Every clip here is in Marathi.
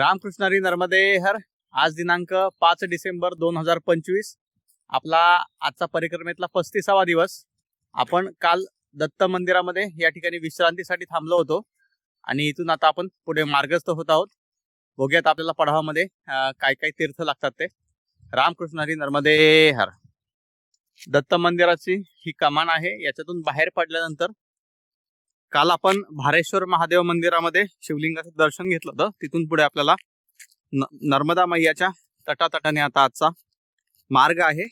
रामकृष्णारी नर्मदे हर. आज दिनांक पाच डिसेंबर दोन हजार पंचवीस. आपला आजचा परिक्रमेतला पस्तीसावा दिवस. आपण काल दत्त मंदिरामध्ये या ठिकाणी विश्रांतीसाठी थांबलो होतो. आणि इथून आता आपण पुढे मार्गस्थ होत आहोत. बघूयात आपल्याला पढावामध्ये काय काय तीर्थ लागतात ते. रामकृष्णारी नर्मदे हर. दत्त मंदिराची ही कमान आहे. याच्यातून बाहेर पडल्यानंतर काल आपण भारेश्वर महादेव मंदिरामध्ये शिवलिंगाचं दर्शन घेतलं होतं. तिथून पुढे आपल्याला नर्मदा मैयाच्या तटातटाने आता आजचा मार्ग आहे.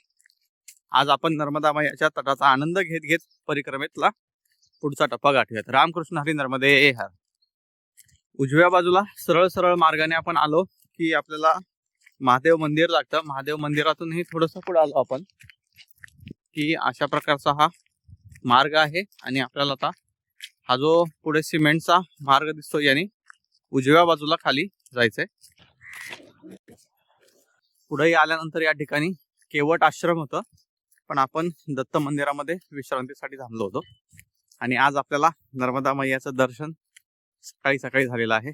आज आपण नर्मदा मैयाच्या तटाचा आनंद घेत घेत परिक्रमेतला पुढचा टप्पा गाठूयात. रामकृष्ण हरी नर्मदे हर. उजव्या बाजूला सरळ सरळ मार्गाने आपण आलो की आपल्याला महादेव मंदिर लागतं. महादेव मंदिरातूनही थोडस पुढे आलो आपण की अशा प्रकारचा हा मार्ग आहे आणि आपल्याला आता हा जो पुढे सिमेंटचा मार्ग दिसतो याने उजव्या बाजूला खाली जायचंय. पुढे आल्यानंतर या ठिकाणी केवट आश्रम होतं. पण आपण दत्त मंदिरामध्ये विश्रांतीसाठी थांबलो होतो. आणि आज आपल्याला नर्मदा मैयाचं दर्शन सकाळी सकाळी झालेलं आहे.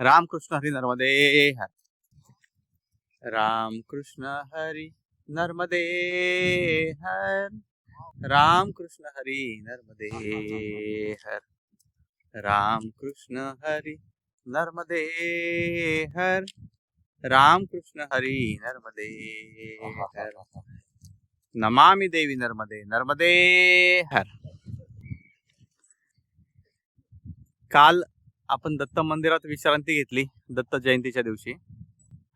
रामकृष्ण हरी नर्मदे हर. रामकृष्ण हरी नर्मदे हर. रामकृष्ण हरी नर्मदे हर. रामकृष्ण हरी नर्मदे हर. रामकृष्ण हरी नर्मदे हर. नमामि देवी नर्मदे नर्मदे हर. काल आपण दत्त मंदिरात विश्रांती घेतली दत्त जयंतीच्या दिवशी.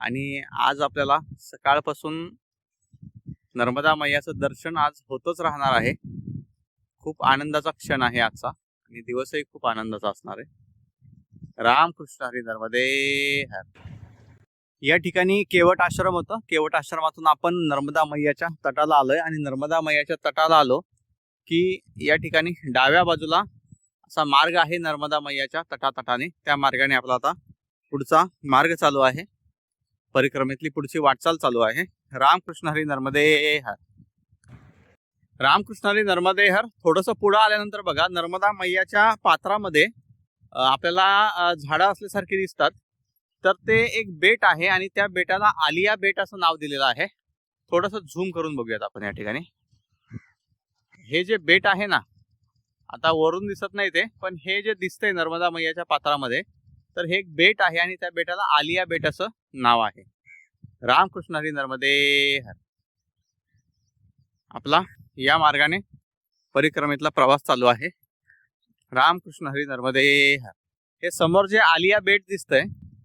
आणि आज आपल्याला सकाळपासून नर्मदा मैयाचं दर्शन आज होतच राहणार आहे. खूप आनंदाचा क्षण आहे आजचा. आणि दिवसही खूप आनंदाचा असणार आहे. रामकृष्ण हरी नर्मदे हर. या ठिकाणी केवट आश्रम होतं. केवट आश्रमातून आपण नर्मदा मैयाच्या तटाला आलोय. आणि नर्मदा मैयाच्या तटाला आलो की या ठिकाणी डाव्या बाजूला असा मार्ग आहे नर्मदा मैयाच्या तटातटाने. त्या मार्गाने आपला आता पुढचा मार्ग चालू आहे. परिक्रमेतली पुढची वाटचाल चालू आहे. रामकृष्ण हरी नर्मदे हर. रामकृष्ण हरी नर्मदे हर. थोडस पुढं आल्यानंतर बघा नर्मदा मैयाच्या पात्रामध्ये आपल्याला झाडं असल्यासारखी दिसतात. तर ते एक बेट आहे आणि त्या बेटाला आलिया बेट असं नाव दिलेलं आहे. थोडंसं झूम करून बघूयात आपण या ठिकाणी. हे जे बेट आहे ना आता वरून दिसत नाही ते पण हे जे दिसतंय नर्मदा मैयाच्या पात्रामध्ये तर हे एक बेट आहे आणि त्या बेटाला आलिया बेट असं नाव आहे. रामकृष्ण हरी नर्मदे हर आपला या मार्गाने परिक्रमेतला प्रवास चालू आहे. रामकृष्ण हरी नर्मदे हर हे समोर जे आलिया बेट दिसतंय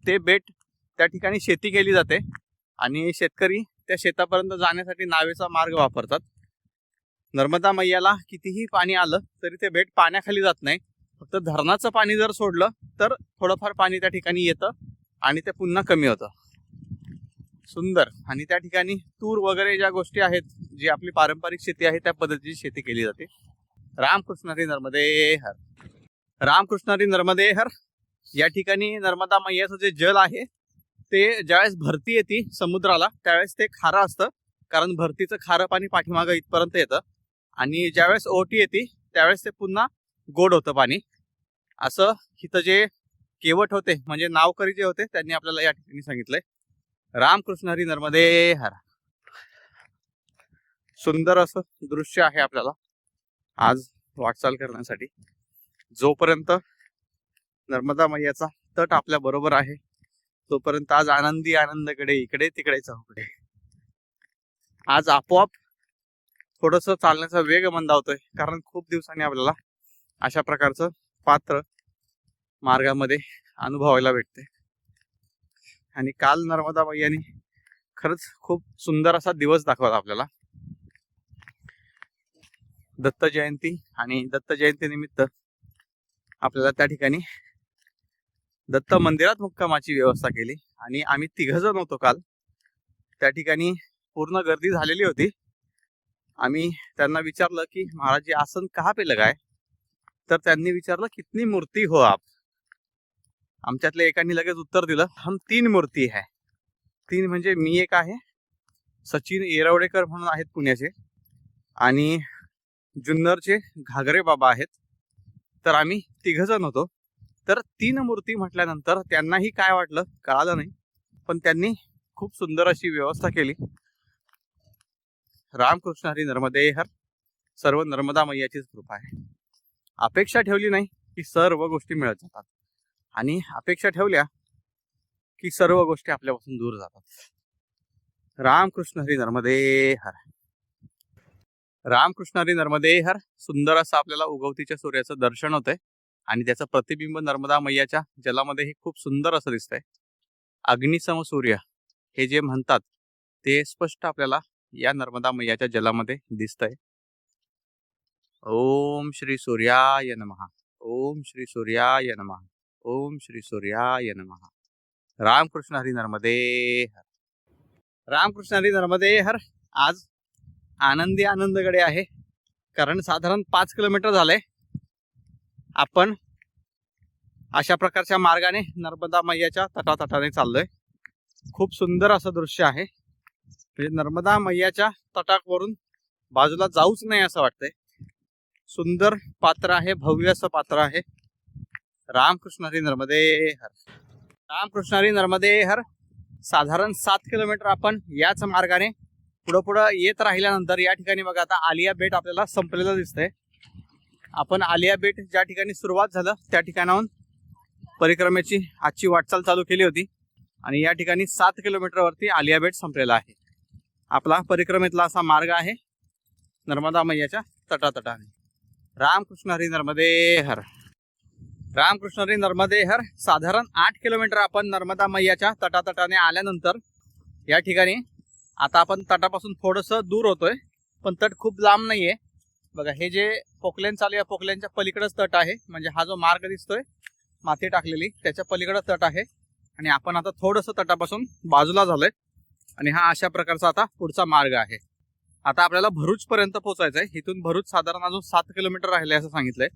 ते बेट त्या ठिकाणी शेती केली जाते आणि शेतकरी त्या शेतापर्यंत जाण्यासाठी नावेचा मार्ग वापरतात. नर्मदा मैयाला कितीही पाणी आलं तरी ते बेट पाण्याखाली जात नाही. फक्त धरणाचं पाणी जर सोडलं तर थोडंफार पाणी त्या ठिकाणी येतं आणि ते पुन्हा कमी होतं. सुंदर. आणि त्या ठिकाणी तूर वगैरे ज्या गोष्टी आहेत जी आपली पारंपरिक शेती आहे त्या पद्धतीची शेती केली जाते. रामकृष्णरी नर्मदे हर. रामकृष्णरी नर्मदे हर. या ठिकाणी नर्मदा मैयाचं जे जल आहे ते ज्यावेळेस भरती येते समुद्राला त्यावेळेस ते खारं असतं. कारण भरतीचं खारं पाणी पाठीमागं इथपर्यंत येतं. आणि ज्यावेळेस ओटी येते त्यावेळेस ते पुन्हा गोड होतं पाणी. असं इथं जे केवट होते म्हणजे नावकरी जे होते त्यांनी आपल्याला या ठिकाणी सांगितलंय. रामकृष्ण हरी नर्मदे हर. सुंदर असं दृश्य आहे आपल्याला. आज वाटचाल करण्यासाठी. जोपर्यंत नर्मदा मैयाचा तट आपल्या बरोबर आहे तोपर्यंत आज आनंदी आनंदकडे इकडे तिकडे चौकडे आज आपोआप थोडस चालण्याचा वेग मंदावतोय कारण खूप दिवसांनी आपल्याला अशा प्रकारचं पात्र मार्गामध्ये अनुभवायला भेटते आणि काल नर्मदाबाई यांनी खरंच खूप सुंदर असा दिवस दाखवला आपल्याला. दत्त जयंती आणि दत्त जयंती निमित्त आपल्याला त्या ठिकाणी दत्त मंदिरात मुक्कामाची व्यवस्था केली आणि आम्ही तिघ जण होतो काल. त्या ठिकाणी पूर्ण गर्दी झालेली होती. आम्ही त्यांना विचारलं की महाराज आसन कहा पे लगाय तर त्यांनी विचारलं कितनी मूर्ती हो आप? आमच्यातल्या एकाने लगेच उत्तर दिलं हम तीन मूर्ती आहे तीन म्हणजे मी एक आहे सचिन येरवडेकर म्हणून आहेत पुण्याचे आणि जुन्नरचे घागरे बाबा आहेत. तर आम्ही तिघ जण होतो. तर तीन मूर्ती म्हटल्यानंतर त्यांनाही काय वाटलं कळालं नाही पण त्यांनी खूप सुंदर अशी व्यवस्था केली. रामकृष्ण हरी नर्मदे हर सर्व नर्मदा मैयाचीच कृपा आहे. अपेक्षा ठेवली नाही की सर्व गोष्टी मिळत जातात. आणि अपेक्षा ठेवल्या की सर्व गोष्टी आपल्यापासून दूर जातात. रामकृष्ण हरी नर्मदे हर. रामकृष्ण हरी नर्मदे हर. सुंदर असं आपल्याला उगवतीच्या सूर्याचं दर्शन होतंय. आणि त्याचं प्रतिबिंब नर्मदा मैयाच्या जलामध्ये हे खूप सुंदर असं दिसतंय. अग्निसम सूर्य हे जे म्हणतात ते स्पष्ट आपल्याला या नर्मदा मैयाच्या जलामध्ये दिसतंय. ओम श्री सूर्याय नमः. ओम श्री सूर्याय नमः. ओम श्री सूर्याय नमः। रामकृष्ण हरी नर्मदे हर। रामकृष्ण हरी नर्मदे हर। आज आनंदी आनंदगडे आहे. कारण साधारण पाच किलोमीटर झाले. आपण अशा प्रकारच्या मार्गाने नर्मदा मैयाच्या तटातटाने चाललोय. खूप सुंदर असं दृश्य आहे. म्हणजे नर्मदा मैयाच्या तटावरून बाजूला जाऊच नाही असं वाटतंय. सुंदर पात्र आहे भव्य असं पात्र आहे. रामकृष्ण हरी नर्मदे हर. रामकृष्ण हरी नर्मदे हर. साधारण सात किलोमीटर आपण याच मार्गाने पुढं पुढं येत राहिल्यानंतर या ठिकाणी बघा आता आलिया बेट आपल्याला संपलेलं दिसतंय. आपण आलिया बेट ज्या ठिकाणी सुरुवात झालं त्या ठिकाणाहून परिक्रमेची आजची वाटचाल चालू केली होती. आणि या ठिकाणी सात किलोमीटरवरती आलिया बेट संपलेला आहे. आपला परिक्रमेतला असा मार्ग आहे. नर्मदा मैयाच्या तटातटाने. रामकृष्ण हरी नर्मदे हर. रामकृष्णरी नर्मदेहर साधारण आठ किलोमीटर आपण नर्मदा मैयाच्या तटातटाने आल्यानंतर या ठिकाणी आता आपण तटापासून थोडंसं दूर होतोय पण तट खूप लांब नाहीये. बघा हे जे पोकलेन चालू या पोकलेनच्या पलीकडंच तट आहे. म्हणजे हा जो मार्ग दिसतोय माती टाकलेली त्याच्या पलीकडं तट आहे. आणि आपण आता थोडंसं तटापासून बाजूला झालोय. आणि हा अशा प्रकारचा आता पुढचा मार्ग आहे. आता आपल्याला भरूच पर्यंत आहे इथून भरूच साधारण अजून सात किलोमीटर राहिले असं सांगितलंय.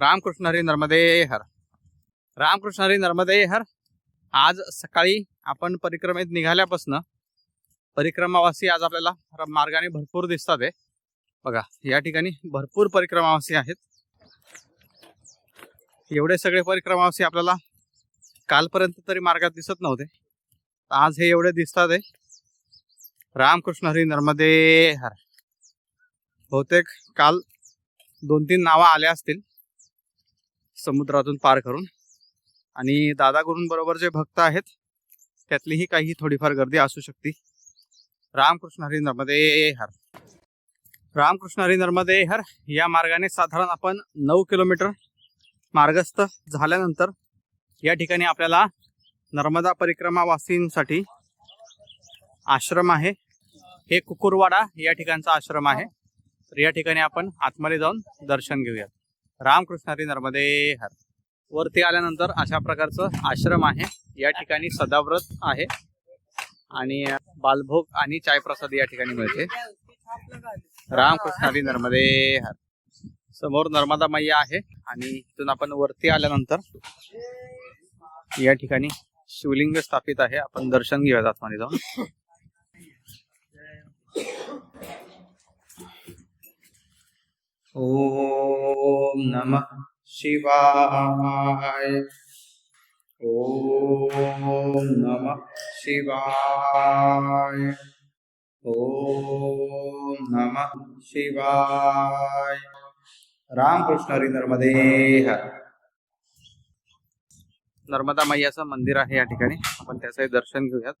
रामकृष्ण हरी नर्मदे हर. रामकृष्ण हरी नर्मदे हर. आज सकाळी आपण परिक्रमेत निघाल्यापासून परिक्रमावासी आज आपल्याला मार्गाने भरपूर दिसतात आहे बघा या ठिकाणी भरपूर परिक्रमावासी आहेत. एवढे सगळे परिक्रमावासी आपल्याला कालपर्यंत तरी मार्गात दिसत नव्हते. आज हे एवढे दिसतात आहे रामकृष्ण हरी नर्मदे हर. बहुतेक काल दोन तीन नावं आल्या असतील. समुद्रातून पार करून. आणि दादा बरोबर जे भक्त आहेत त्यातलीही काही थोडीफार गर्दी असू शकते. रामकृष्ण हरी नर्मदे हर. रामकृष्ण हरी नर्मदे हर या मार्गाने साधारण आपण नऊ किलोमीटर मार्गस्थ झाल्यानंतर या ठिकाणी आपल्याला नर्मदा परिक्रमावासींसाठी आश्रम आहे. हे कुकुरवाडा या ठिकाणचा आश्रम आहे. तर या ठिकाणी आपण आतमध्ये जाऊन दर्शन घेऊयात. रामकृष्ण हरी नर्मदे हर. वरती आल्यानंतर अशा प्रकारचं आश्रम आहे. या ठिकाणी सदाव्रत आहे. आणि बालभोग आणि चाय प्रसाद या ठिकाणी मिळते. रामकृष्ण हरी नर्मदे हर. समोर नर्मदा मैया आहे. आणि इथून आपण वरती आल्यानंतर या ठिकाणी शिवलिंग स्थापित आहे. आपण दर्शन घेऊयात आतमध्ये जाऊन. ओम नमः शिवाय। ॐ नमः शिवाय। ॐ नमः शिवाय। रामकृष्ण हरी नर्मदे नर्मदा मैयाचं मंदिर आहे या ठिकाणी. आपण त्याचंही दर्शन घेऊयात.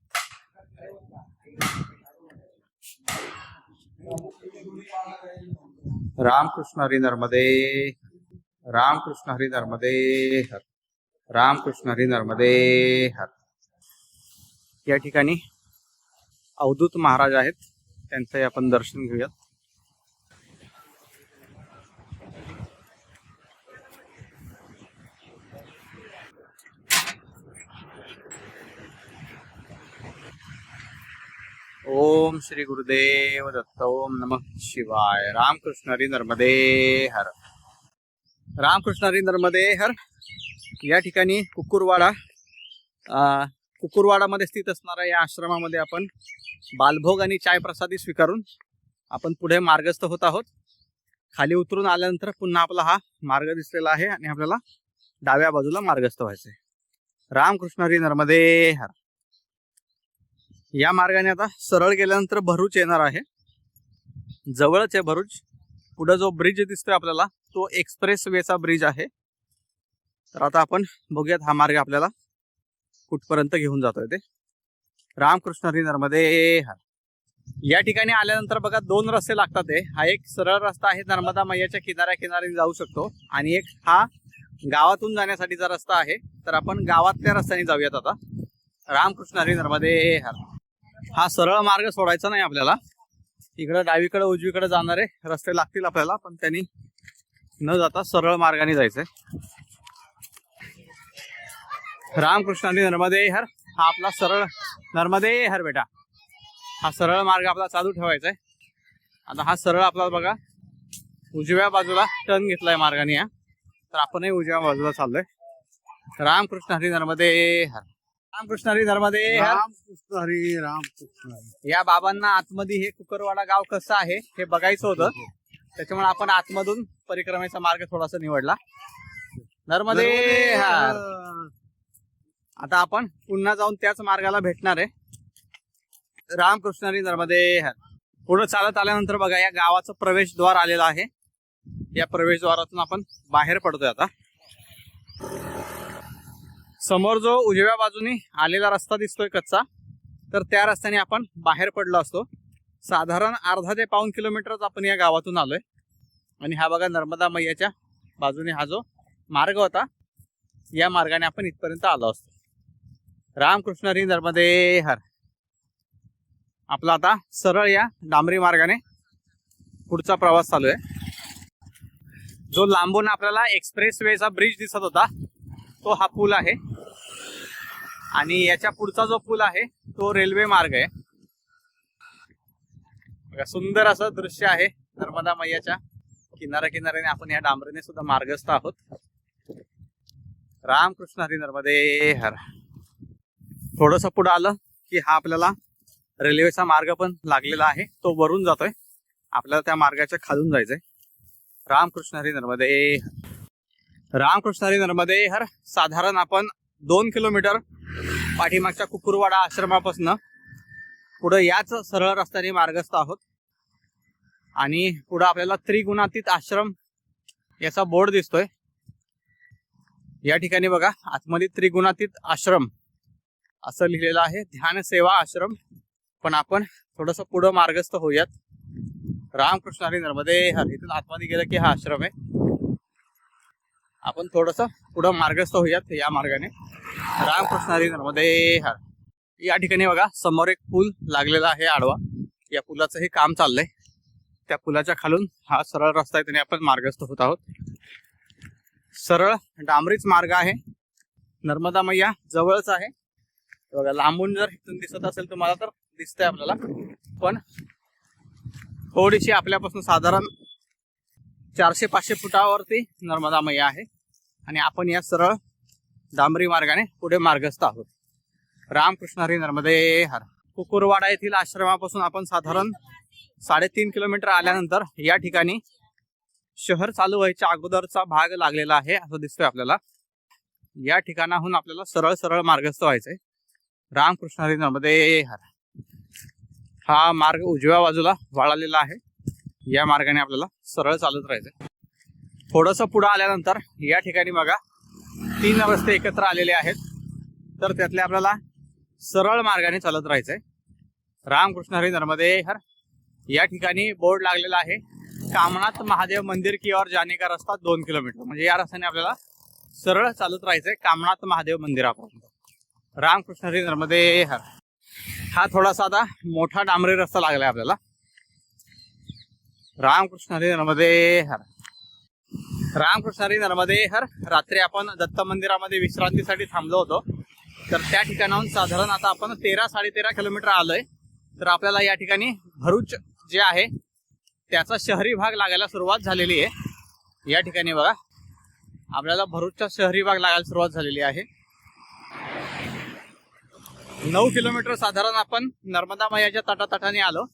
रामकृष्ण हरी। नर्मदे रामकृष्ण हरी नर्मदे हर। रामकृष्ण हरी नर्मदे हर। या ठिकाणी अवधूत महाराज आहेत त्यांचंही आपण दर्शन घेऊयात. ओम श्री गुरुदेव दत्त ओम नमः शिवाय। रामकृष्ण हरी नर्मदे हर। रामकृष्ण हरी नर्मदे हर। या ठिकाणी कुकुरवाडा अं, कुकुरवाडामध्ये स्थित असणाऱ्या या आश्रमामध्ये आपण बालभोग आणि चाय प्रसादी स्वीकारून आपण पुढे मार्गस्थ होत आहोत. खाली उतरून आल्यानंतर पुन्हा आपला हा मार्ग दिसलेला आहे आणि आपल्याला डाव्या बाजूला मार्गस्थ व्हायचंय. रामकृष्ण हरी नर्मदे हर। या मार्गाने आता सरळ गेल्यानंतर भरूच येणार आहे. जवळच आहे भरूच. पुढे जो ब्रिज दिसतोय आपल्याला तो एक्सप्रेस वेचा ब्रिज आहे. तर आता आपण बघूयात हा मार्ग आपल्याला कुठपर्यंत घेऊन जातोय ते. रामकृष्ण हरी नर्मदे हर या ठिकाणी आल्यानंतर बघा दोन रस्ते लागतात ते हा एक सरळ रस्ता आहे नर्मदा मैयाच्या किनाऱ्या किनारी जाऊ शकतो. आणि एक हा गावातून जाण्यासाठीचा रस्ता आहे. तर आपण गावातल्या रस्त्याने जाऊयात आता. रामकृष्ण हरी नर्मदे हर हा सरळ मार्ग सोडायचा नाही आपल्याला. इकडं डावीकडे उजवीकडे जाणारे रस्ते लागतील आपल्याला पण त्यांनी न जाता सरळ मार्गाने जायचंय. रामकृष्णाने नर्मदे हर हा आपला सरळ नर्मदे हर बेटा. हा सरळ मार्ग आपला चालू ठेवायचा आहे आता हा सरळ आपला बघा उजव्या बाजूला टर्न घेतलाय मार्गाने या तर आपणही उजव्या बाजूला चाललोय. रामकृष्ण हरी नर्मदे हर. रामकृष्ण हरी नर्मदे हर रामकृष्ण हरी रामकृष्ण हरी. या बाबांना आतमध्ये हे कुकरवाडा गाव कसं आहे हे बघायचं होतं. त्याच्यामुळे आपण आतमधून परिक्रमेचा मार्ग थोडासा निवडला. नर्मदे आता आपण पुन्हा जाऊन त्याच मार्गाला भेटणार आहे. रामकृष्ण हरी नर्मदे पुढे चालत आल्यानंतर बघा या गावाचं प्रवेशद्वार आलेलं आहे. या प्रवेशद्वारातून आपण बाहेर पडतोय आता. समोर जो उजव्या बाजूने आलेला रस्ता दिसतोय कच्चा तर त्या रस्त्याने आपण बाहेर पडलो असतो. साधारण अर्धा ते पाऊन किलोमीटरच आपण या गावातून आलोय. आणि हा बघा नर्मदा मैयाच्या बाजूने हा जो मार्ग होता या मार्गाने आपण इथपर्यंत आलो असतो. रामकृष्ण हरी नर्मदे हर. आपला आता सरळ या डांबरी मार्गाने पुढचा प्रवास चालू आहे. जो लांबून आपल्याला एक्सप्रेस वेचा ब्रिज दिसत होता तो हा पूल आहे. आणि याच्या पुढचा जो पूल आहे तो रेल्वे मार्ग आहे. बघा, सुंदर असं दृश्य आहे नर्मदा मैयाच्या. किनाऱ्या किनाऱ्याने आपण या डांबरीने सुद्धा मार्गस्थ आहोत. रामकृष्ण हरी नर्मदे हर. थोडस पुढे आलं की हा आपल्याला रेल्वेचा मार्ग पण लागलेला आहे. तो वरून जातोय. आपल्याला त्या मार्गाच्या खालून जायचंय. रामकृष्ण हरी. नर्मदे रामकृष्ण हरी नर्मदे हर. साधारण आपण दोन किलोमीटर पाठीमागच्या कुकुरवाडा आश्रमापासून पुढं याच सरळ रस्त्याने मार्गस्थ आहोत. आणि पुढं आपल्याला त्रिगुणातीत आश्रम याचा बोर्ड दिसतोय. या ठिकाणी बघा आतमध्ये त्रिगुणातीत आश्रम असं लिहिलेलं आहे. ध्यान सेवा आश्रम. पण आपण थोडस पुढं मार्गस्थ होऊयात. रामकृष्ण हरी नर्मदे. हर इथून आतमध्ये गेलं की हा आश्रम आहे. आपण थोडस पुढं मार्गस्थ होऊयात या मार्गाने. रामकृष्ण हरी नर्मदे हर. या ठिकाणी बघा समोर एक पूल लागलेला आहे आडवा. या पुलाचं हे काम चाललंय. त्या पुलाच्या खालून हा सरळ रस्ता आहे त्याने आपण मार्गस्थ होत आहोत. सरळ डांबरीच मार्ग आहे. नर्मदा मैया जवळच आहे. बघा लांबून जर इथून दिसत असेल तुम्हाला तर दिसतंय आपल्याला. पण थोडीशी आपल्यापासून साधारण चारशे पाचशे फुटावरती नर्मदा मैया आहे. आणि आपण या सरळ डांबरी मार्गाने पुढे मार्गस्थ आहोत. रामकृष्ण हरी नर्मदे हर. कुकुरवाडा येथील आश्रमापासून आपण साधारण साडेतीन किलोमीटर आल्यानंतर या ठिकाणी शहर चालू व्हायच्या अगोदरचा भाग लागलेला आहे असं दिसतोय आपल्याला. या ठिकाणाहून आपल्याला सरळ सरळ मार्गस्थ व्हायचंय. रामकृष्ण हरी नर्मदे हर. हा मार्ग उजव्या बाजूला वळालेला आहे. या मार्गाने आपल्याला सरळ चालत राहायचंय. थोडस पुढं आल्यानंतर या ठिकाणी बघा तीन रस्ते एकत्र आलेले आहेत. तर त्यातले आपल्याला सरळ मार्गाने चालत राहायचंय. रामकृष्ण हरी नर्मदे हर या ठिकाणी बोर्ड लागलेला आहे. कामनाथ महादेव मंदिर की ओर जाने का रस्ता दोन किलोमीटर. म्हणजे या रस्त्याने आपल्याला सरळ चालत राहायचंय कामनाथ महादेव मंदिरापर्यंत रामकृष्ण हरी नर्मदे हर. हा थोडासा आता मोठा डांबरी रस्ता लागलाय आपल्याला. रामकृष्ण हरी नर्मदे हर. रामकृष्णारी नर्मदे हर रात्री आपण दत्त मंदिरामध्ये विश्रांतीसाठी थांबलो होतो. तर त्या ठिकाणाहून साधारण आता आपण तेरा साडेतेरा किलोमीटर आलोय. तर आपल्याला या ठिकाणी भरूच जे आहे त्याचा शहरी भाग लागायला सुरुवात झालेली आहे. या ठिकाणी बघा आपल्याला भरूचचा शहरी भाग लागायला सुरुवात झालेली आहे. नऊ किलोमीटर साधारण आपण नर्मदा मैयाच्या तटातटाने आलो.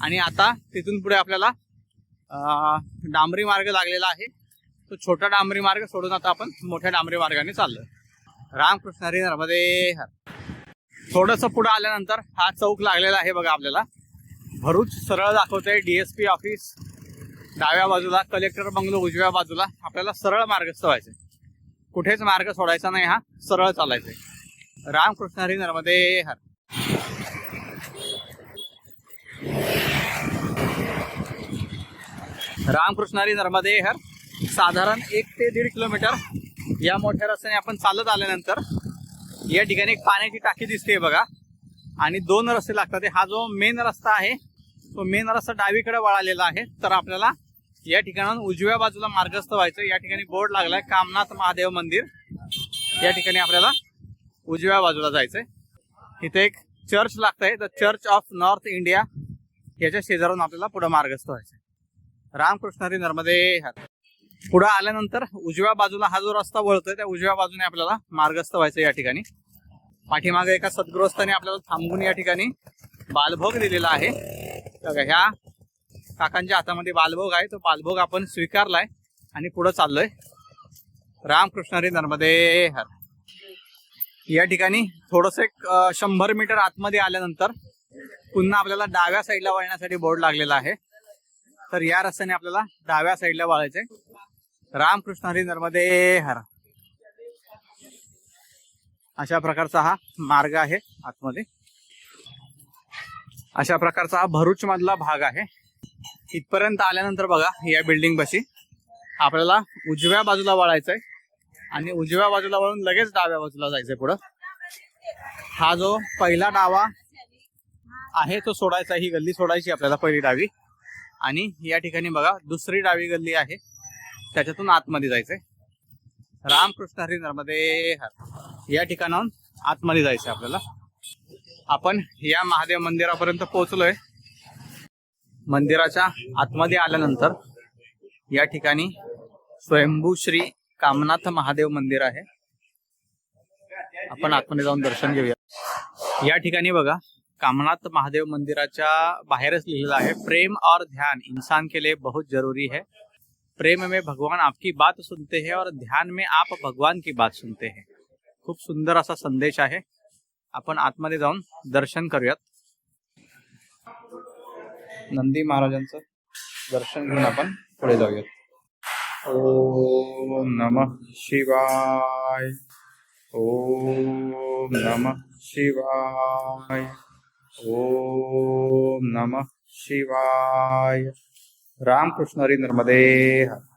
आणि आता तिथून पुढे आपल्याला डांबरी मार्ग लागलेला आहे. तो छोटा डांबरी मार्ग सोडून आता आपण मोठ्या डांबरी मार्गाने चाललोय. रामकृष्ण हरी नर्मदे हर थोडस पुढे आल्यानंतर हा चौक लागलेला आहे बघा आपल्याला. भरूच सरळ दाखवतंय डीएसपी ऑफिस डाव्या बाजूला कलेक्टर बंगलो उजव्या बाजूला आपल्याला सरळ मार्ग व्हायचंय कुठेच मार्ग सोडायचा नाही हा सरळ चालायचा. रामकृष्ण हरी नर्मदे हर रामकृष्ण हरी नर्मदे हर साधारण एक ते दीड किलोमीटर या मोठ्या रस्त्याने आपण चालत आल्यानंतर या ठिकाणी एक पाण्याची टाकी दिसते बघा. आणि दोन रस्ते लागतात. हा जो मेन रस्ता आहे तो मेन रस्ता डावीकडे वळालेला आहे. तर आपल्याला या ठिकाणाहून उजव्या बाजूला मार्गस्थ व्हायचं. या ठिकाणी बोर्ड लागलाय कामनाथ महादेव मंदिर. या ठिकाणी आपल्याला उजव्या बाजूला जायचंय. इथे एक चर्च लागतंय. The church of North India याच्या शेजारून आपल्याला पुढे मार्गस्थ व्हायचंय. रामकृष्ण हरी नर्मदे. हर पुढे आल्यानंतर उजव्या बाजूला हा जो रस्ता वळतोय त्या उजव्या बाजूने आपल्याला मार्गस्थ व्हायचं या ठिकाणी. पाठीमागे एका सद्गृहस्थाने आपल्याला थांबून या ठिकाणी बालभोग दिलेला आहे. बघा, ह्या काकांच्या हातामध्ये बालभोग आहे. तो बालभोग आपण स्वीकारलाय आणि पुढे चाललोय. रामकृष्ण हरी नर्मदे हर. या ठिकाणी थोडस एक शंभर मीटर आतमध्ये आल्यानंतर पुन्हा आपल्याला डाव्या साईडला वळण्यासाठी बोर्ड लागलेला आहे. तर या रस्त्याने आपल्याला डाव्या साईडला वळायचंय. रामकृष्ण हरी नर्मदे हर. अशा प्रकारचा हा मार्ग आहे आतमध्ये. अशा प्रकारचा हा भरूच मधला भाग आहे. इथपर्यंत आल्यानंतर बघा या बिल्डिंग पाशी आपल्याला उजव्या बाजूला वळायचंय आणि उजव्या बाजूला वळून लगेच डाव्या बाजूला जायचंय पुढं. हा जो पहिला डावा आहे तो सोडायचा ही गल्ली सोडायची आपल्याला पहिली डावी. आणि या ठिकाणी बघा दुसरी डावी गल्ली आहे. त्याच्यातून आतमध्ये जायचंय. रामकृष्ण हरी नर्मदे हर या ठिकाणाहून आतमध्ये जायचंय आपल्याला. आपण या महादेव मंदिरापर्यंत पोहोचलोय. मंदिराच्या आतमध्ये आल्यानंतर या ठिकाणी स्वयंभू श्री कामनाथ महादेव मंदिर आहे. आपण आतमध्ये जाऊन दर्शन घेऊया. या ठिकाणी बघा कामनाथ महादेव मंदिराच्या बाहेरच लिहिलेलं आहे प्रेम और ध्यान इंसान के लिए बहुत जरूरी है. प्रेम में भगवान आपकी बात सुनते हैं और ध्यान में आप भगवान की बात सुनते हैं। खूप सुंदर असा संदेश आहे। आपण आतमध्ये जाऊन दर्शन करूयात. नंदी महाराजांचं दर्शन घेऊन आपण पुढे जाऊयात. ओम नमः शिवाय. ओम नमः शिवाय. ओम नमः शिवाय. रामकृष्ण हरी नर्मदे. हर